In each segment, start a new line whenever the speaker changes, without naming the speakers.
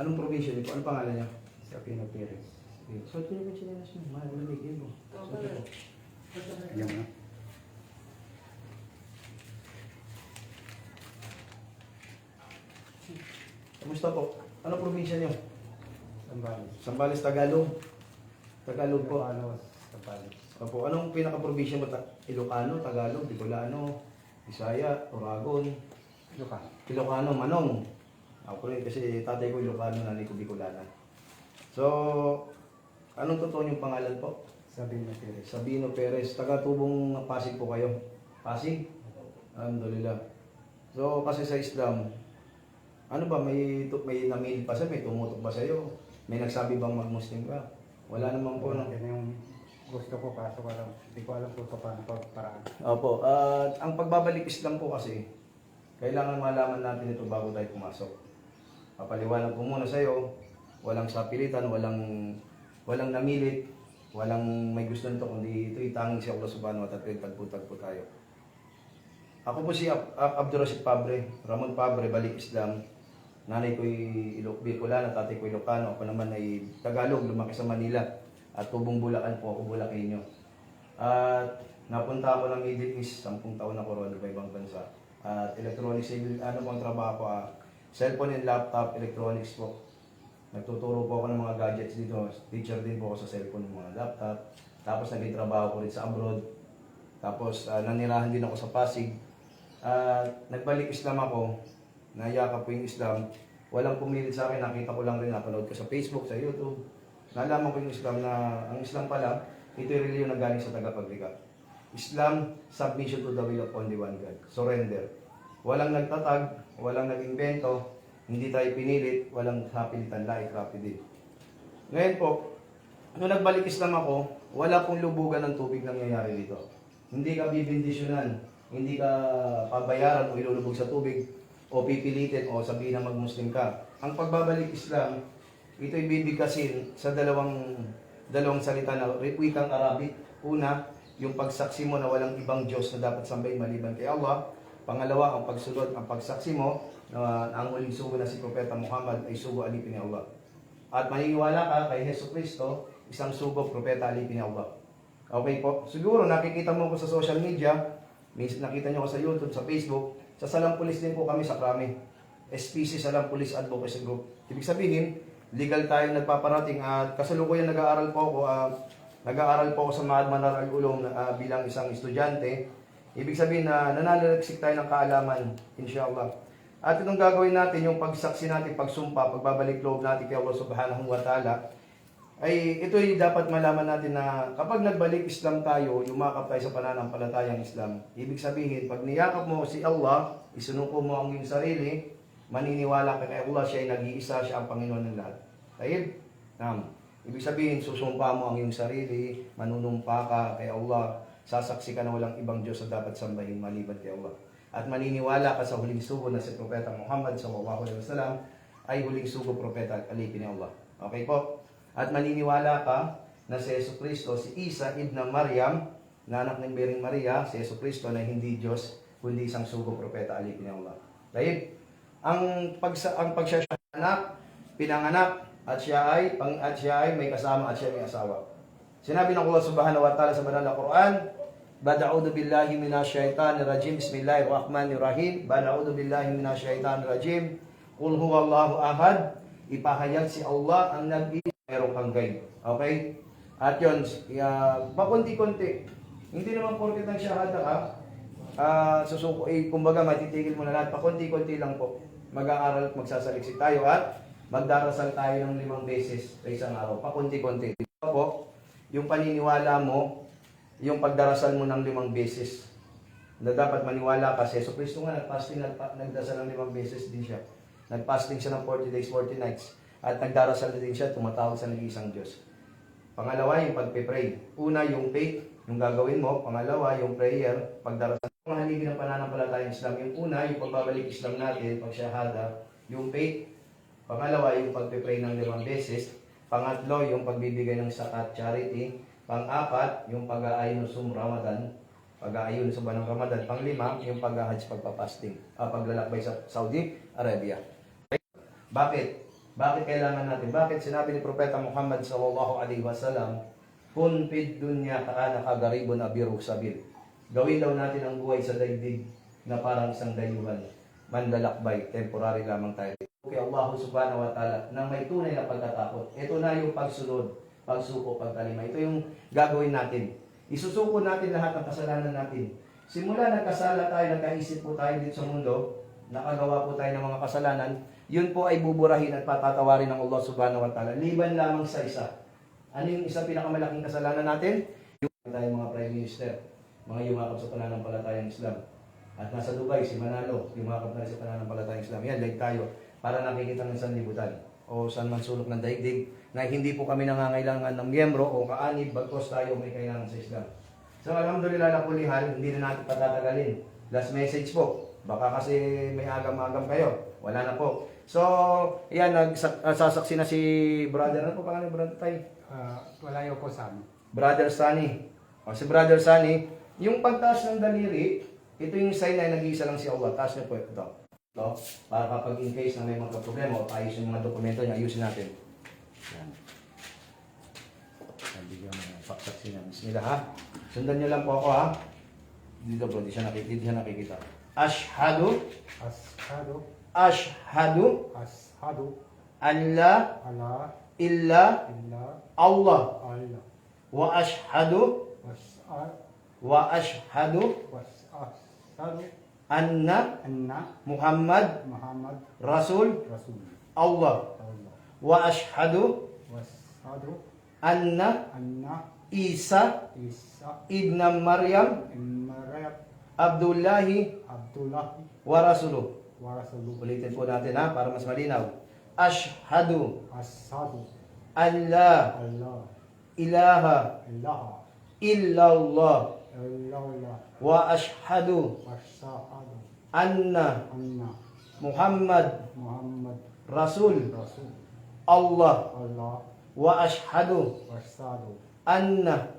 Anong probinsya niyo po? Anong pangalan niya?
Sa Pino Perez.
Suot niyo naman sila niyo. Malamig yun mo. Suot niyo po.
Yung ano?
Kamusta po? Anong probinsya niyo?
Sambales.
Sambales, Tagalog. Tagalog po.
Ano? Sambales.
Opo, anong pinaka-probinsya mo? Ilocano, Tagalog, Bicolano, Bisaya, Oragon,
Lukan.
Ilocano, Manong. Ako rin kasi tatay ko Ilocano, nanay ko Bicolana. So, anong totoo yung pangalan po?
Sa Pino Perez.
Sabino Perez, taga-tubong Pasig po kayo. Pasig? Alhamdulillah. So, kasi sa Islam, ano ba, may, may namili pa sa may tumutok ba sa'yo? May nagsabi bang mag-Muslim ka? Wala naman po. No?
Yan yung gusto ko kaso ko alam. Hindi ko alam kung paano pa paraan.
Opo, at ang pagbabalik Islam po kasi, kailangan malaman natin ito bago tayo pumasok. Papaliwanag ko muna sa'yo, walang sapilitan, walang walang namilit, walang may gusto nito, kundi ito'y tanging si Allah subhanahu wa ta'ala, tagpo-tagpo tayo. Ako po si Ab- Ab- Abdurrashid Pabre, Ramon Pabre, balik Islam. Nanay ko'y Ilok, Bicolana, tatay ko'y Ilocano, ako naman ay Tagalog, lumaki sa Manila. At tubong Bulacan po ako, Bulacanyo. At napunta ako ng Middle East, 10 taon na ko roon sa ibang bansa. At electronics, civil, ano pong trabaho ko, ah, cellphone and laptop, electronics po. Nagtuturo po ako ng mga gadgets dito. Teacher din po ako sa cellphone ng mga laptop. Tapos naging trabaho ko rin sa abroad. Tapos ah, nanirahan din ako sa Pasig. At nagbalik Islam ako. Nayakap po yung Islam. Walang pumilit sa akin. Nakita ko lang rin. Napanood ko sa Facebook, sa YouTube. Nalaman ko yung Islam na ang Islam pala, ito yung reliyon na galing sa tagapaglikha. Islam, submission to the will of only one God. Surrender. Walang nagtatag, walang nag-invento, hindi tayo pinilit, walang kapilitan, laik rapid Ngayon po, nung nagbalik Islam ako, wala pong lubugan ng tubig nangyayari dito. Hindi ka bibindisyonan, hindi ka pabayaran o ilulubog sa tubig o pipilitin o sabihin na mag-Muslim ka. Ang pagbabalik Islam, ito'y bibigkasin sa dalawang dalawang salita na wikang Arabic. Una, yung pagsaksi mo na walang ibang Diyos na dapat sambahin maliban kay Allah. Pangalawa, ang pagsunod, ang pagsaksi mo na ang huling sugo na si Propeta Muhammad ay sugo alipin ni Allah. At maniniwala ka kay Heso Kristo, isang sugo Propeta alipin ni Allah. Okay po. Siguro nakikita mo ko sa social media, nakita nyo ko sa YouTube, sa Facebook, sa Salampulis din po kami sa Krami. SPC Salampulis Advocacy Group. Ibig sabihin, legal tayo nagpaparating at kasalukuyan nag-aaral po ako, ah, nag-aaral po ako sa Mahad Manar Al-Ulum ah, bilang isang estudyante. Ibig sabihin na nananaliksik tayo ng kaalaman, inshallah. At itong gagawin natin, yung pagsaksi natin, pagsumpa, pagbabalik loob natin kay Allah Subhanahu wa Ta'ala, ay ito'y dapat malaman natin na kapag nagbalik Islam tayo, yumakap tayo sa pananampalatayang Islam. Ibig sabihin, pag niyakap mo si Allah, isunuko mo ang iyong sarili, maniniwala ka kay Allah, siya ay nag-iisa, siya ang Panginoon ng lahat. Taib? Nam. Ibig sabihin, susumpa mo ang iyong sarili, manunumpa ka kay Allah, sasaksi ka na walang ibang Diyos na dapat sambahin maliban kay Allah. At maniniwala ka sa huling sugo na si Propeta Muhammad sallallahu alaihi wasallam ay huling sugo propeta at alipin ni Allah. Okay po? At maniniwala ka na si Yesu Kristo, si Isa ibn Maryam, na anak ng Bering Maria, si Yesu Kristo na hindi Diyos, kundi isang sugo propeta alipin ni Allah. Dahil ang pagsa ang pagsasyanak, pinanganak at siya ay pang at siya ay may kasama at siya may asawa. Sinabi ng Allah Subhanahu wa Ta'ala sa banal na Quran, Bada'udu billahi minasyaitanir rajim. Bismillahirrahmanirrahim. Bada'udu billahi minasyaitanir rajim. Qul huwallahu ahad. Ipahayag si Allah ang nag meron kang guide. Okay? At yun, uh, pakunti-kunti. Hindi naman porket ang shahada ka, ah susuko, eh, kumbaga matitigil mo na lahat. Pakunti-kunti lang po. Mag-aaral at magsasaliksik tayo at magdarasal tayo ng limang beses sa isang araw. Pakunti-kunti. Ito po, yung paniniwala mo, yung pagdarasal mo ng limang beses. Na dapat maniwala ka sa Yeso Kristo nga, nagpasting, nagpa, nagdasal ng limang beses din siya. Nagpasting siya ng 40 days, 40 nights. At nagdarasal din siya, tumatawag sa nag-iisang Diyos. Pangalawa, yung pagpe-pray. Una, yung faith, yung gagawin mo. Pangalawa, yung prayer, pagdarasal. Ang haligi ng pananampalatayang Islam. Yung una, yung pagbabalik Islam natin, pagsyahada. Yung faith. Pangalawa, yung pagpe-pray ng limang beses. Pangatlo, yung pagbibigay ng sakat charity. Pang-apat, yung pag-aayon sa Ramadan. Pag-aayon sa banang Ramadan. Panglima, yung pag-hajj pagpapasting. Uh, paglalakbay sa Saudi Arabia. Bakit? Bakit kailangan natin? Bakit sinabi ni Propeta Muhammad sallallahu alaihi wasallam, Kun fid dunya kaana kagaribon abiru sabil. Gawin daw natin ang buhay sa daigdig na parang isang dayuhan. Manlalakbay, temporary lamang tayo. Kay Allah subhanahu wa ta'ala nang may tunay na pagkatakot. Ito na yung pagsunod, pagsuko, pagkalima. Ito yung gagawin natin. Isusuko natin lahat ng kasalanan natin. Simula nagkasala tayo, nagkaisip po tayo dito sa mundo, nakagawa po tayo ng mga kasalanan, yun po ay buburahin at patatawarin ng Allah subhanahu wa ta'ala. Liban lamang sa isa. Ano yung isang pinakamalaking kasalanan natin? Yung tayo mga prime minister, mga yumakap sa pananampalatayang Islam. At nasa Dubai, si Manalo, yumakap na rin sa pananampalatayang Islam. Yan, like tayo, para nakikita ng sanlibutan o saan man sulok ng daigdig na hindi po kami nangangailangan ng miyembro o kaanib bagkos tayo may kailangan sa Islam. So alhamdulillah na kulihan, hindi na natin patatagalin. Last message po. Baka kasi may agam-agam kayo. Wala na po. So, yan, nagsasaksi na si brother. Ano po pangalan ni brother tayo?
Ah, walayo po sa amin.
Brother Sunny. O si Brother Sunny, yung pagtaas ng daliri, ito yung sign na nag-iisa lang si Allah. Taas niyo po ito. Ito. Para kapag in case na may mga problema o ayos yung mga dokumento niya, ayusin natin. Yan. Nabigyan mo ng paksaksi niya. Bismillah ha. Sundan niyo lang po ako ha. Dito bro, di siya nakikita. Di siya nakikita. Ashhadu,
Ashhadu,
ashhadu,
ashhadu,
an la
ala,
illa
illa,
Allah.
Allah,
Wa ashhadu, wa ashhadu,
was'ashhadu,
anna
anna
Muhammad
Muhammad
Rasul
Rasul
Allah
Allah.
wa ashhadu
Was'adu,
anna
anna
Isa
Isa,
ibn Maryam
Maryam,
Abdullahi
Abdullah,
wa Rasuluh.
wa Rasuluh.
Ulitin po natin ha para mas malinaw. Ashhadu
Ashhadu,
an la
Allah,
ilaha
ilaha,
illallah
illallah,
wa ashhadu anna Muhammad
Muhammad
Rasul.
Rasul.
Allah.
Allah.
Wa ashhadu
anna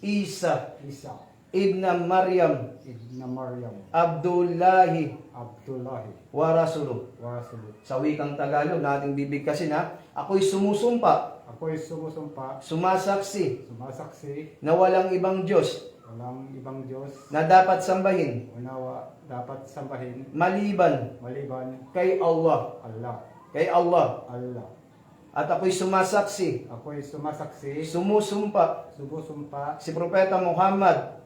Isa
Isa
ibn Maryam.
ibn Maryam.
Abdullahi
Abdullah
wa Rasuluh.
wa Rasul
Sa wikang Tagalog na ating bibigkasin ha, ako'y sumusumpa,
Ako ay sumusumpa.
Sumasaksi.
Sumasaksi.
Na walang ibang Diyos
walang ibang Diyos.
na dapat sambahin.
Unawa dapat sambahin.
Maliban
maliban.
kay Allah.
Allah.
Kay Allah.
Allah.
At ako'y sumasaksi,
Ako ay sumasaksi.
Sumusumpa
sumusumpa.
Si Propeta Muhammad.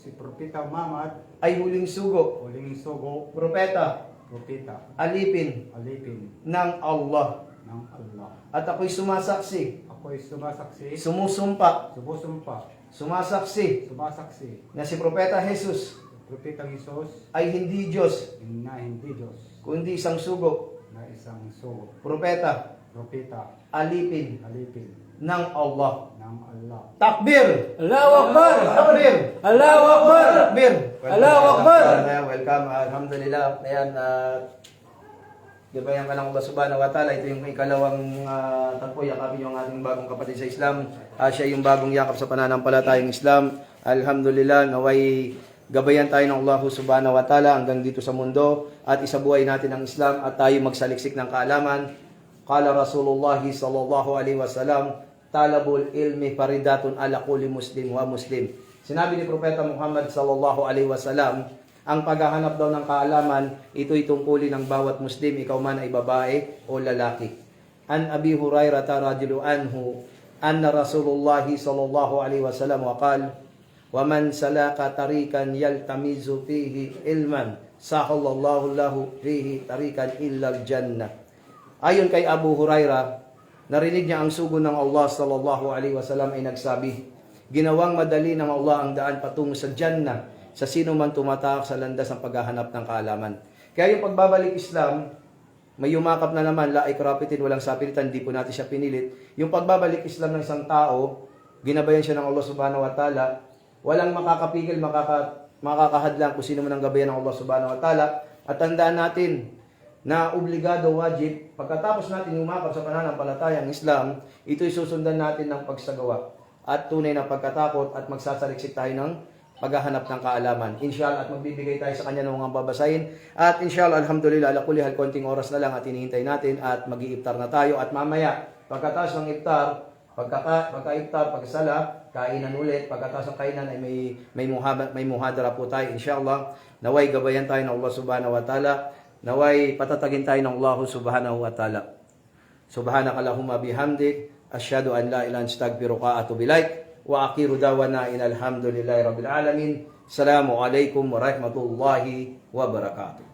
Si Propeta Muhammad.
Ay huling sugo,
huling sugo.
Propeta,
Propeta.
Alipin.
Alipin.
Ng Allah.
ng Allah.
At ako'y sumasaksi,
Ako ay sumasaksi
sumusumpa,
sumusumpa
sumasaksi
sumasaksi
na si Propeta Jesus
Propeta Jesus
ay hindi Diyos,
na hindi Diyos
kundi isang sugo,
na isang sugo
propeta,
propeta
alipin
alipin
ng Allah.
ng Allah.
Takbir!
Allahu Akbar!
Takbir!
Allahu Akbar!
Takbir!
Allahu Akbar!
Welcome, welcome. Alhamdulillah. Ayan, uh, gabayan ka ng Allah subhanahu wa ta'ala. Ito yung ikalawang uh, tagpo. Yakapin yung ating bagong kapatid sa Islam. Ah, siya yung bagong yakap sa pananampalatayang Islam. Alhamdulillah, naway gabayan tayo ng Allah subhanahu wa ta'ala hanggang dito sa mundo at isabuhay natin ang Islam at tayo magsaliksik ng kaalaman. Qala Rasulullah sallallahu alaihi wasallam, talabul ilmi faridatun ala kulli muslim wa muslim. Sinabi ni Propeta Muhammad sallallahu alaihi wasallam, ang paghahanap daw ng kaalaman, ito'y tungkulin ng bawat Muslim, ikaw man ay babae o lalaki. An Abi Hurairah radhiyallahu anhu, anna Rasulullah sallallahu alaihi wasallam waqal, وَمَنْ سَلَكَ طَرِيقًا يَلْتَمِزُ فِيهِ عِلْمًا سَهَلَ اللَّهُ لَهُ فِيهِ طَرِيقًا إِلَّا الْجَنَّةِ Ayon kay Abu Huraira, narinig niya ang sugo ng Allah sallallahu alaihi wasallam ay nagsabi, Ginawang madali ng Allah ang daan patungo sa Jannah sa sino man tumatak sa landas ng paghahanap ng kaalaman. Kaya yung pagbabalik Islam, may yumakap na naman, la ikrapitin, walang sapilitan, di po natin siya pinilit. Yung pagbabalik Islam ng isang tao, ginabayan siya ng Allah subhanahu wa ta'ala, walang makakapigil, makaka, makakahadlang kung sino man ang gabayan ng Allah subhanahu wa ta'ala. At tandaan natin na obligado, wajib, pagkatapos natin yumakap sa pananampalatayang Islam, ito'y susundan natin ng pagsagawa at tunay na pagkatakot at magsasaliksik tayo ng paghahanap ng kaalaman. Inshallah at magbibigay tayo sa kanya ng mga babasahin. At inshallah, alhamdulillah, ala kulli hal, konting oras na lang at hinihintay natin at mag-iiftar na tayo. At mamaya, pagkatapos ng iftar, pagkaka, pagka-iftar, pagkasala, kainan ulit. Pagkatapos ng kainan ay may, may, muhaba, may muhadara po tayo, inshallah. Naway gabayan tayo ng Allah subhanahu wa ta'ala. Naway patatagin tayo ng Allah subhanahu wa ta'ala. Subhanaka Allahumma bihamdik asyhadu an la ilaha illa anta astaghfiruka wa atubu ilaik wa akhiru dawana inal hamdulillahi rabbil alamin. Assalamu alaikum warahmatullahi wabarakatuh.